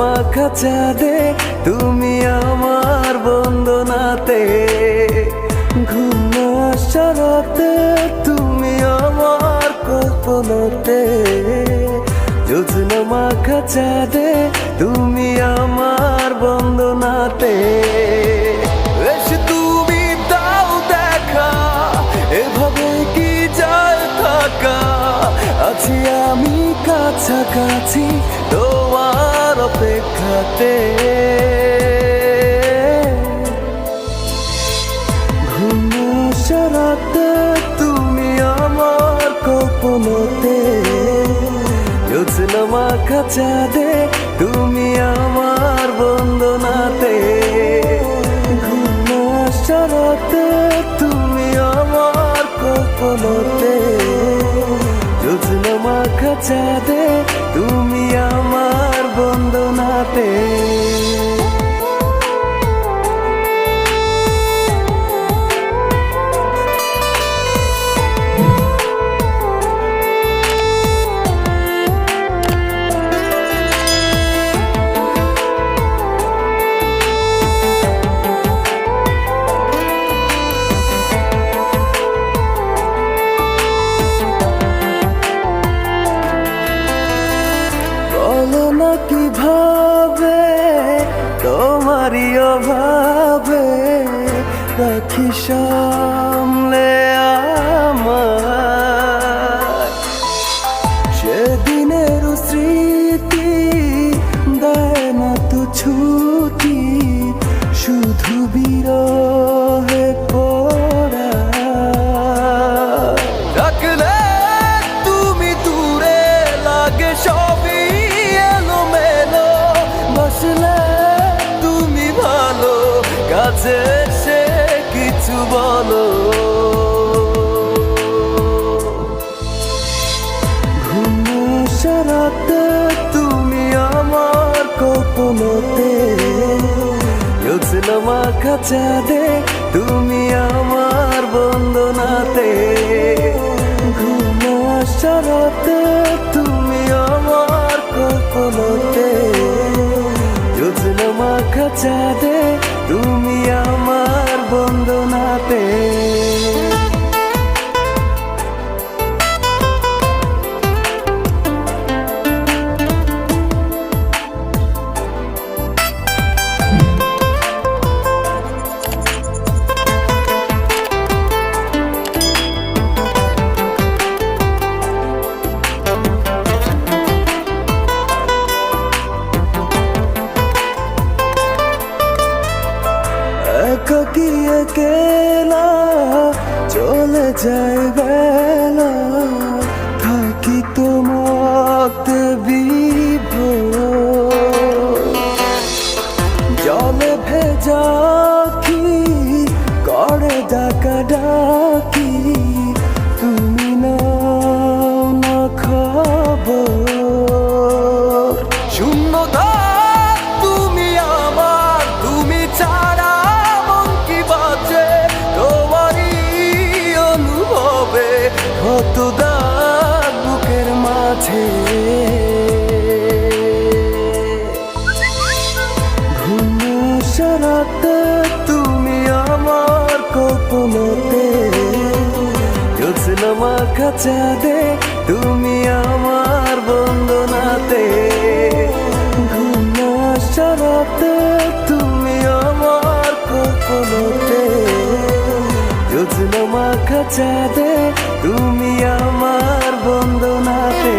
মাখা চাঁদে, তুমি আমার বন্দনাতে। ঘুম শরতে তুমি আমার কল্পনাতে। যোজনা মাখা চাঁদে, তুমি আমার বন্দনাতে। তুমি দাও দেখা, এভাবে কি যায় থাকা? আছি আমি কাছাকাছি তোমার অপেক্ষাতে। ঘুমাশারাতে তুমি আমার কল্পনাতে যোজনা মাখা চাঁদে তুমি আমার বন্দনাতে। ঘুমাশারাতে তুমি আমার কল্পনাতে যোজনা মাখা চাঁদে তুমি বন্দনাতে তোমারই অভাবে রাখি কাছে সে কিছু বলো। ঘুমাশারাতে তুমি আমার যোজনা মাখা চাঁদে তুমি আমার বন্দনাতে। ঘুমাশারাতে তুমি আমার কল্পনাতে। যোজনা মাখা একাকি কেলা চলে যায় পোলোতে জলছিল মাখা চাঁদে, তুমি আমার বন্দনাতে। ঘুম না সারাতে তুমি আমার কল্পনাতে জলছিল মাখা চাঁদে, তুমি আমার বন্দনাতে।